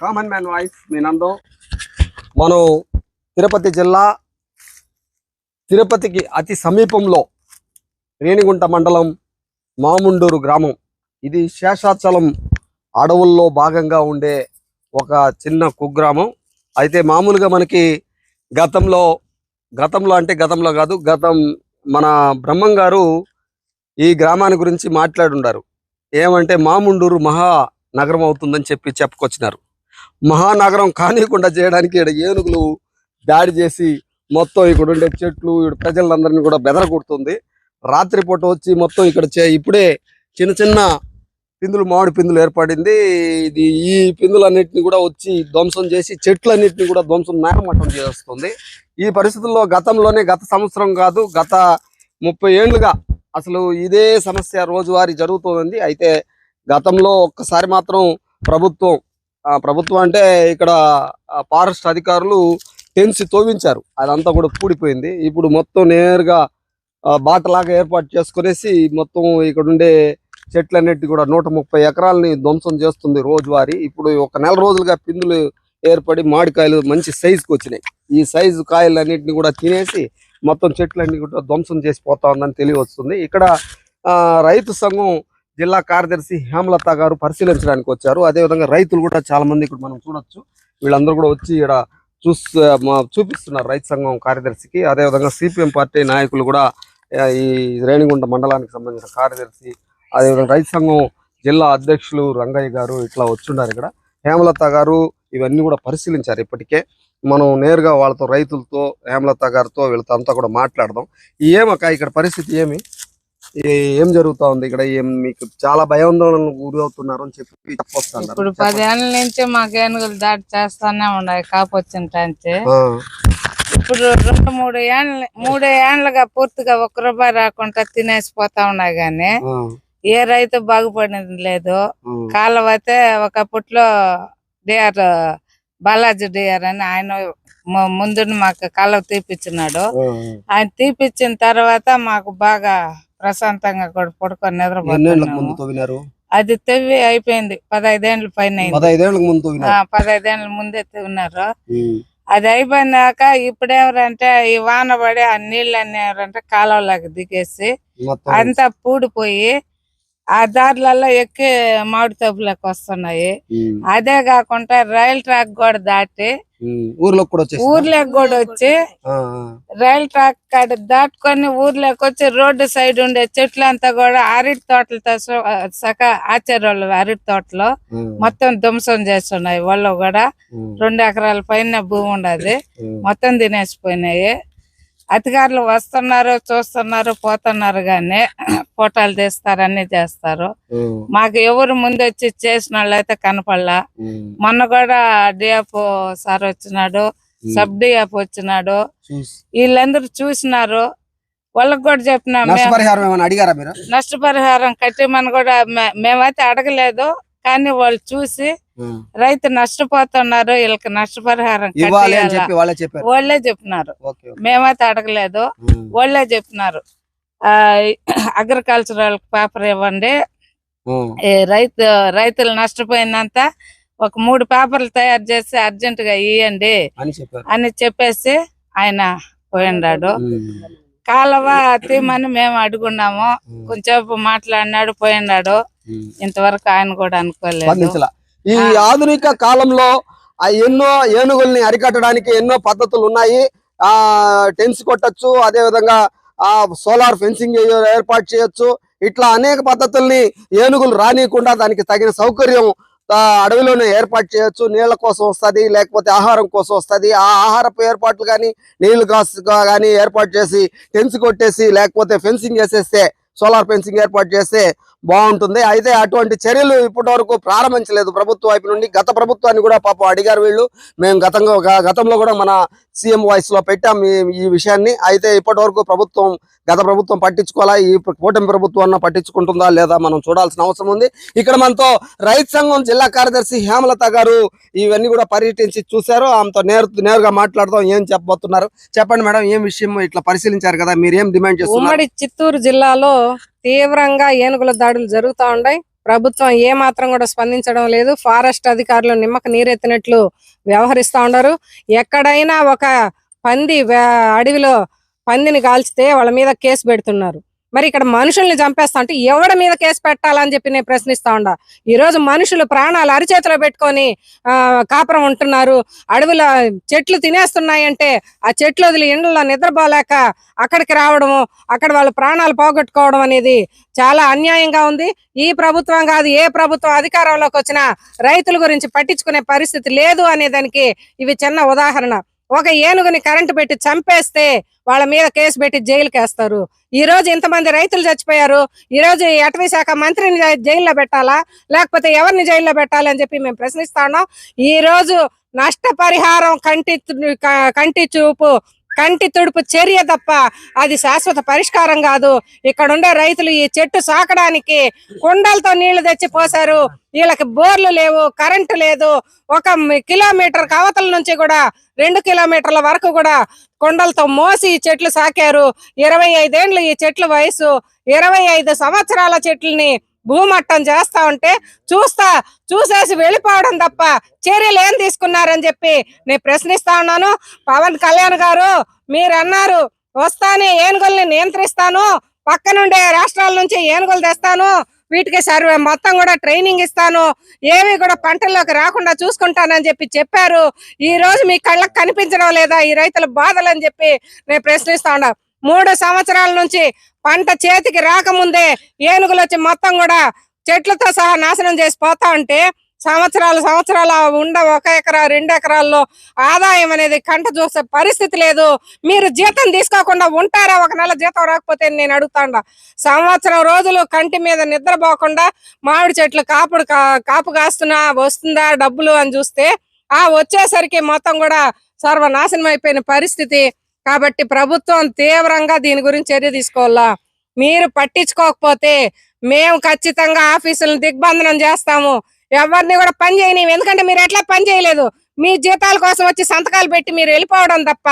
Common man voice మీ మనం తిరుపతి జిల్లా తిరుపతికి అతి సమీపంలో రేణిగుంట మండలం మాముండూరు గ్రామం. ఇది శేషాచలం అడవుల్లో భాగంగా ఉండే ఒక చిన్న కుగ్రామం. అయితే మామూలుగా మనకి గతంలో గతంలో అంటే గతంలో కాదు గతం మన బ్రహ్మం గారు ఈ గ్రామాన్ని గురించి మాట్లాడుండారు. ఏమంటే మాముండూరు మహా నగరం అవుతుందని చెప్పి చెప్పుకొచ్చినారు. మహానగరం కానివ్వకుండా చేయడానికి ఈడ ఏనుగులు దాడి చేసి మొత్తం ఇక్కడ ఉండే చెట్లు ఇక్కడ ప్రజలందరినీ కూడా బెదరగొడుతుంది. రాత్రిపూట వచ్చి మొత్తం ఇక్కడ చే ఇప్పుడే చిన్న చిన్న పిందులు మామిడి పిందులు ఏర్పడింది. ఇది ఈ పిందులన్నింటినీ కూడా వచ్చి ధ్వంసం చేసి చెట్లన్నింటినీ కూడా ధ్వంసం నేరమట్టం చేస్తుంది. ఈ పరిస్థితుల్లో గతంలోనే గత సంవత్సరం కాదు గత ముప్పై ఏళ్ళుగా అసలు ఇదే సమస్య రోజువారీ జరుగుతుంది. అయితే గతంలో ఒక్కసారి మాత్రం ప్రభుత్వం ప్రభుత్వం అంటే ఇక్కడ ఫారెస్ట్ అధికారులు టెన్సి తోవించారు. అదంతా కూడా పూడిపోయింది ఇప్పుడు మొత్తం నేరుగా బాటలాగా ఏర్పాటు చేసుకునేసి మొత్తం ఇక్కడ ఉండే చెట్లన్నిటి కూడా నూట ముప్పై ఎకరాలని ధ్వంసం చేస్తుంది రోజువారీ. ఇప్పుడు ఒక నెల రోజులుగా పిందులు ఏర్పడి మామిడికాయలు మంచి సైజుకి వచ్చినాయి. ఈ సైజు కాయలన్నింటినీ కూడా తినేసి మొత్తం చెట్లన్నీ కూడా ధ్వంసం చేసి పోతా ఉందని తెలియవస్తుంది. ఇక్కడ ఆ, రైతు సంఘం జిల్లా కార్యదర్శి హేమలత గారు పరిశీలించడానికి వచ్చారు. అదేవిధంగా రైతులు కూడా చాలా మంది ఇక్కడ మనం చూడొచ్చు. వీళ్ళందరూ కూడా వచ్చి ఇక్కడ చూస్తూ చూపిస్తున్నారు రైతు సంఘం కార్యదర్శికి. అదేవిధంగా సిపిఎం పార్టీ నాయకులు కూడా ఈ రేణిగుంట మండలానికి సంబంధించిన కార్యదర్శి అదేవిధంగా రైతు సంఘం జిల్లా అధ్యక్షులు రంగయ్య గారు ఇట్లా వచ్చున్నారు ఇక్కడ. హేమలత గారు ఇవన్నీ కూడా పరిశీలించారు ఇప్పటికే. మనం నేరుగా వాళ్ళతో రైతులతో హేమలత గారితో వీళ్ళతో అంతా కూడా మాట్లాడదాం. ఏమక్క ఇక్కడ పరిస్థితి ఏమి? ఏ- జరుగుతా ఉంది ఇక్కడ? ఏం మీకు చాలా భయాందోళనకు గురి అవుతున్నారు అని చెప్పి చెప్పొస్తున్నారు ఇప్పుడు పదేళ్ళ నుంచి మాకు ఏనుగులు దాడి చేస్తానే ఉన్నాయి కాపొచ్చింటే ఇప్పుడు రెండు మూడు ఏండ్ల మూడు ఏండ్లుగా పూర్తిగా ఒక్క రూపాయి రాకుండా తినేసి పోతా ఉన్నాయి గాని ఏ రైతు బాగుపడింది లేదు. కాలువ అయితే ఒకప్పట్లో డిఆర్ బాలాజీ డిఆర్ అని ఆయన ముందు మాకు కాలువ తీపిచ్చినాడు. ఆయన తీపిచ్చిన తర్వాత మాకు బాగా ప్రశాంతంగా కూడా పడుకొని తవ్వినారు? అది తెవ్వి అయిపోయింది. పదైదేండ్ల పైన అయింది. పదహైదేళ్ళకి ముందు ఉన్నారు ఉమ్. అది అయిపోయినాక ఇప్పుడు ఎవరంటే ఈ వాన పడి ఆ నీళ్ళన్నీ ఎవరంటే కాలువలోకి దిగేసి అంతా పూడిపోయి ఆ దారిలలో ఎక్కి మామిడి తబ్బులకు వస్తున్నాయి. అదే కాకుండా రైల్ ట్రాక్ కూడా దాటి. ఊర్లోకి కూడా వచ్చేసి ఊర్లోకి కూడా వచ్చి రైల్ ట్రాక్ కాడ దాటుకొని ఊర్లోకి వచ్చి రోడ్డు సైడ్ ఉండే చెట్లంతా కూడా అరటి తోటలతో సక ఆచార్యులు అరటి తోటలో మొత్తం ధ్వంసం చేస్తున్నాయి. వాళ్ళు కూడా రెండు ఎకరాల పైన భూమి ఉండదు. మొత్తం తినేసిపోయినాయి. అధికారులు వస్తున్నారు చూస్తున్నారు పోతున్నారు గాని ఫోటోలు తీస్తారు అన్ని చేస్తారు. మాకు ఎవరు ముందు వచ్చి చేసిన వాళ్ళు అయితే కనపడలా మొన్న కూడా డిఎఫ్ సార్ వచ్చినాడు సబ్ డిఎఫ్ వచ్చినాడు. వీళ్ళందరూ చూసినారు. వాళ్ళకి కూడా చెప్పినాం నష్టపరిహారం నష్టపరిహారం కట్టమని కూడా మేమైతే అడగలేదు. కానీ వాళ్ళు చూసి రైతు నష్టపోతున్నారు వీళ్ళకి నష్టపరిహారం వాళ్ళే చెప్పినారు. మేమైతే అడగలేదు. వాళ్ళే చెప్పినారు. అగ్రికల్చరల్ పేపర్ ఇవ్వండి. రైతు రైతులు నష్టపోయినంత ఒక మూడు పేపర్లు తయారు చేసి అర్జెంట్గా ఇయ్యండి అని చెప్పేసి ఆయన పోయిండాడు. కాలువ తీమని మేము అడుగున్నాము. కొంచెంసేపు మాట్లాడినాడు పోయిండాడు. ఇంతవరకు ఆయన కూడా అనుకోలేదు. ఈ ఆధునిక కాలంలో ఆ ఎన్నో ఏనుగుల్ని అరికట్టడానికి ఎన్నో పద్ధతులు ఉన్నాయి. ఆ టెన్స్ కొట్టచ్చు అదే విధంగా ఆ సోలార్ ఫెన్సింగ్ ఏర్పాటు చేయొచ్చు. ఇట్లా అనేక పద్ధతుల్ని ఏనుగులు రానియకుండా దానికి తగిన సౌకర్యం అడవిలోనే ఏర్పాటు చేయొచ్చు. నీళ్ళ కోసం వస్తది లేకపోతే ఆహారం కోసం వస్తది. ఆ ఆహారపు ఏర్పాట్లు కానీ నీళ్ళు కాసు కానీ ఏర్పాటు చేసి టెన్స్ కొట్టేసి లేకపోతే ఫెన్సింగ్ చేసేస్తే సోలార్ ఫెన్సింగ్ ఏర్పాటు చేస్తే బాగుంటుంది. అయితే అటువంటి చర్యలు ఇప్పటి వరకు ప్రారంభించలేదు. ప్రభుత్వ వైపు నుండి గత ప్రభుత్వాన్ని కూడా పాపం అడిగారు వీళ్ళు. మేము గతంలో గతంలో కూడా మన సీఎం వాయిస్లో పెట్టాం ఈ విషయాన్ని. అయితే ఇప్పటి వరకు ప్రభుత్వం గత ప్రభుత్వం పట్టించుకోవాలా? ఈ కూటమి ప్రభుత్వం అన్న పట్టించుకుంటుందా లేదా మనం చూడాల్సిన అవసరం ఉంది. ఇక్కడ మనతో రైతు సంఘం జిల్లా కార్యదర్శి హేమలత గారు ఇవన్నీ కూడా పర్యటించి చూశారు. ఆమెతో నేరు నేరుగా మాట్లాడదాం. ఏం చెప్పబోతున్నారు? చెప్పండి మేడం ఏం విషయం ఇట్లా పరిశీలించారు కదా? మీరు ఏం డిమాండ్ చేస్తున్నారు? ఉమ్మడి చిత్తూరు జిల్లాలో తీవ్రంగా ఏనుగుల దాడులు జరుగుతా ఉన్నాయి ప్రభుత్వం ఏ మాత్రం కూడా స్పందించడం లేదు. ఫారెస్ట్ అధికారులు నిమ్మక నీరెత్తినట్లు వ్యవహరిస్తా ఉండరు ఎక్కడైనా ఒక పంది అడవిలో పందిని కాల్చితే వాళ్ళ మీద కేసు పెడుతున్నారు. మరి ఇక్కడ మనుషుల్ని చంపేస్తా అంటే ఎవడి మీద కేసు పెట్టాలని చెప్పి నేను ప్రశ్నిస్తా ఉండా. ఈరోజు రోజు మనుషులు ప్రాణాలు అరిచేతిలో పెట్టుకొని కాపురం ఉంటున్నారు. అడవిలో చెట్లు తినేస్తున్నాయంటే ఆ చెట్లు వదిలి ఇండ్లలో నిద్రపోలేక అక్కడికి రావడము అక్కడ వాళ్ళ ప్రాణాలు పోగొట్టుకోవడం అనేది చాలా అన్యాయంగా ఉంది. ఈ ప్రభుత్వం కాదు ఏ ప్రభుత్వం అధికారంలోకి వచ్చినా రైతుల గురించి పట్టించుకునే పరిస్థితి లేదు అనే దానికి ఇవి చిన్న ఉదాహరణ. ఒక ఏనుగుని కరెంటు పెట్టి చంపేస్తే వాళ్ళ మీద కేసు పెట్టి జైలుకి వేస్తారు ఈ రోజు ఇంతమంది రైతులు చచ్చిపోయారు. ఈ రోజు అటవీ శాఖ మంత్రిని జైల్లో పెట్టాలా? లేకపోతే ఎవరిని జైల్లో పెట్టాలి అని చెప్పి మేము ప్రశ్నిస్తాను ఈ రోజు నష్టపరిహారం కంటి కంటి చూపు కంటి తుడుపు చర్య తప్ప అది శాశ్వత పరిష్కారం కాదు. ఇక్కడ ఉండే రైతులు ఈ చెట్టు సాకడానికి కుండలతో నీళ్ళు తెచ్చి పోసారు వీళ్ళకి బోర్లు లేవు కరెంటు లేదు. ఒక కిలోమీటర్ కవతల నుంచి కూడా రెండు కిలోమీటర్ల వరకు కూడా కొండలతో మోసి ఈ చెట్లు సాకారు. ఇరవై ఐదేండ్లు ఈ చెట్ల వయసు. ఇరవై ఐదు సంవత్సరాల చెట్లని భూమట్టం చేస్తా ఉంటే చూస్తా చూసేసి వెళ్ళిపోవడం తప్ప చర్యలు ఏం తీసుకున్నారని చెప్పి నేను ప్రశ్నిస్తా ఉన్నాను. పవన్ కళ్యాణ్ గారు మీరు అన్నారు వస్తానే ఏనుగుల్ని నియంత్రిస్తాను పక్కనుండే రాష్ట్రాల నుంచి ఏనుగులు తెస్తాను వీటికి సర్వే మొత్తం కూడా ట్రైనింగ్ ఇస్తాను ఏవి కూడా పంటల్లోకి రాకుండా చూసుకుంటానని చెప్పి చెప్పారు. ఈ రోజు మీ కళ్ళకు కనిపించడం లేదా ఈ రైతుల బాధలు అని చెప్పి నేను ప్రశ్నిస్తా ఉన్నాను మూడు సంవత్సరాల నుంచి పంట చేతికి రాకముందే ఏనుగులు వచ్చి మొత్తం కూడా చెట్లతో సహా నాశనం చేసి పోతా ఉంటే సంవత్సరాలు సంవత్సరాలు ఉండ ఒక ఎకరా రెండు ఎకరాల్లో ఆదాయం అనేది కంట చూసే పరిస్థితి లేదు. మీరు జీతం తీసుకోకుండా ఉంటారా? ఒక నెల జీతం రాకపోతే నేను అడుగుతాండా. సంవత్సరం రోజులు కంటి మీద నిద్రపోకుండా మామిడి చెట్లు కాపుడు కా- కాపు కాస్తున్నా వస్తుందా డబ్బులు అని చూస్తే ఆ వచ్చేసరికి మొత్తం కూడా సర్వనాశనం అయిపోయిన పరిస్థితి. కాబట్టి ప్రభుత్వం తీవ్రంగా దీని గురించి చర్య తీసుకోవాలా? మీరు పట్టించుకోకపోతే మేము ఖచ్చితంగా ఆఫీసులను దిగ్బంధనం చేస్తాము. ఎవరిని కూడా పని చేయని ఎందుకంటే మీరు ఎట్లా పని చేయలేదు? మీ జీతాల కోసం వచ్చి సంతకాలు పెట్టి మీరు వెళ్ళిపోవడం తప్ప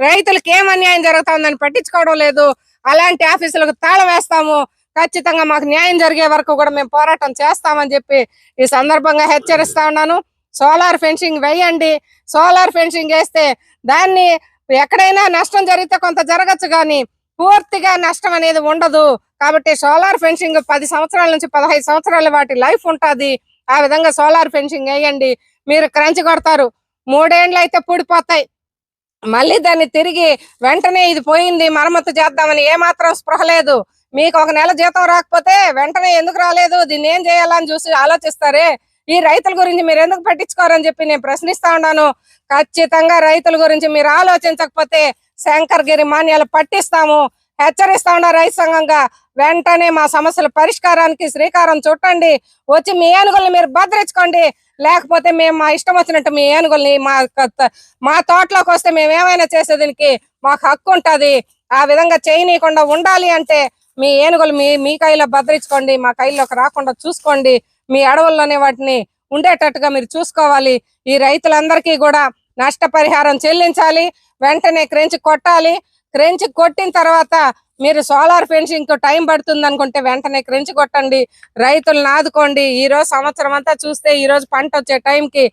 రైతులకు ఏం అన్యాయం జరుగుతుందని పట్టించుకోవడం లేదు. అలాంటి ఆఫీసులకు తాళం వేస్తాము. ఖచ్చితంగా మాకు న్యాయం జరిగే వరకు కూడా మేము పోరాటం చేస్తామని చెప్పి ఈ సందర్భంగా హెచ్చరిస్తా ఉన్నాను. సోలార్ ఫెన్సింగ్ వేయండి. సోలార్ ఫెన్సింగ్ వేస్తే దాన్ని ఎక్కడైనా నష్టం జరిగితే కొంత జరగచ్చు కానీ పూర్తిగా నష్టం అనేది ఉండదు. కాబట్టి సోలార్ ఫెన్సింగ్ పది సంవత్సరాల నుంచి పదహైదు సంవత్సరాల వాటి లైఫ్ ఉంటది. ఆ విధంగా సోలార్ ఫెన్సింగ్ వేయండి. మీరు క్రంచి కొడతారు. మూడేండ్లు అయితే పూడిపోతాయి. మళ్ళీ దాన్ని తిరిగి వెంటనే ఇది పోయింది మరమ్మతు చేద్దామని ఏమాత్రం స్పృహ లేదు. మీకు ఒక నెల జీతం రాకపోతే వెంటనే ఎందుకు రాలేదు? దీన్ని ఏం చేయాలని చూసి ఆలోచిస్తారే? ఈ రైతుల గురించి మీరు ఎందుకు పట్టించుకోరని చెప్పి నేను ప్రశ్నిస్తా ఉన్నాను. ఖచ్చితంగా రైతుల గురించి మీరు ఆలోచించకపోతే శంకర్గిరి మాన్యాలు పట్టిస్తాము. హెచ్చరిస్తా ఉన్నా రైతు సంఘంగా. వెంటనే మా సమస్యల పరిష్కారానికి శ్రీకారం చుట్టండి. వచ్చి మీ ఏనుగుల్ని మీరు భద్రించుకోండి. లేకపోతే మేము మా ఇష్టం వచ్చినట్టు మీ ఏనుగుల్ని మా మా తోటలోకి వస్తే మేము ఏమైనా చేసేదానికి మాకు హక్కు ఉంటుంది. ఆ విధంగా చేయనీయకుండా ఉండాలి అంటే మీ ఏనుగులు మీ మీ కైలో భద్రించుకోండి. మా కైలోకి రాకుండా చూసుకోండి. మీ అడవుల్లోనే వాటిని ఉండేటట్టుగా మీరు చూసుకోవాలి. ఈ రైతులందరికీ కూడా నష్టపరిహారం చెల్లించాలి. వెంటనే క్రెంచి కొట్టాలి. క్రెంచి కొట్టిన తర్వాత మీరు సోలార్ ఫెన్సింగ్ టైం పడుతుంది అనుకుంటే వెంటనే క్రెంచి కొట్టండి. రైతులను ఆదుకోండి. ఈ రోజు సంవత్సరం అంతా చూస్తే ఈ రోజు పంట వచ్చే టైంకి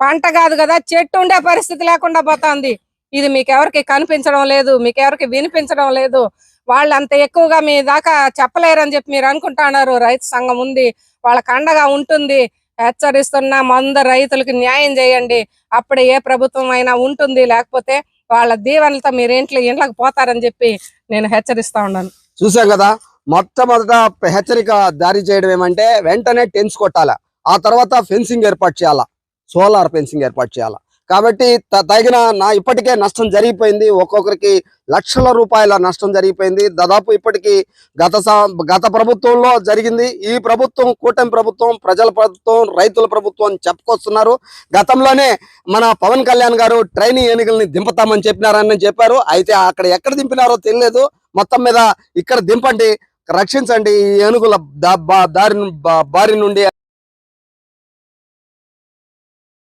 పంట కాదు కదా చెట్టు ఉండే పరిస్థితి లేకుండా పోతుంది. ఇది మీకు ఎవరికి కనిపించడం లేదు మీకు ఎవరికి వినిపించడం లేదు. వాళ్ళు అంత ఎక్కువగా మీ దాకా చెప్పలేరని చెప్పి మీరు అనుకుంటున్నారు రైతు సంఘం ఉంది. వాళ్ళకి అండగా ఉంటుంది. హెచ్చరిస్తున్న మంద రైతులకు న్యాయం చేయండి. అప్పుడే ఏ ప్రభుత్వం అయినా ఉంటుంది. లేకపోతే వాళ్ళ దీవెనలతో మీరు ఇంట్లో ఇంట్లోకి పోతారని చెప్పి నేను హెచ్చరిస్తా ఉన్నాను. చూసాం కదా మొట్టమొదట హెచ్చరిక దారి చేయడం ఏమంటే వెంటనే టెన్స్ కొట్టాలి. ఆ తర్వాత ఫెన్సింగ్ ఏర్పాటు చేయాలా. సోలార్ ఫెన్సింగ్ ఏర్పాటు చేయాలా. కాబట్టి త- తగిన నా ఇప్పటికే నష్టం జరిగిపోయింది. ఒక్కొక్కరికి లక్షల రూపాయల నష్టం జరిగిపోయింది. దాదాపు ఇప్పటికీ గత స- గత ప్రభుత్వంలో జరిగింది. ఈ ప్రభుత్వం కూటమి ప్రభుత్వం ప్రజల ప్రభుత్వం రైతుల ప్రభుత్వం అని చెప్పుకొస్తున్నారు. గతంలోనే మన పవన్ కళ్యాణ్ గారు ట్రైనింగ్ ఎన్నికల్ని దింపుతామని చెప్పినారని చెప్పారు. అయితే అక్కడ ఎక్కడ దింపినారో తెలియలేదు. మొత్తం మీద ఇక్కడ దింపండి రక్షించండి. ఈ ఏనుగుల దారిని దారి బారి నుండి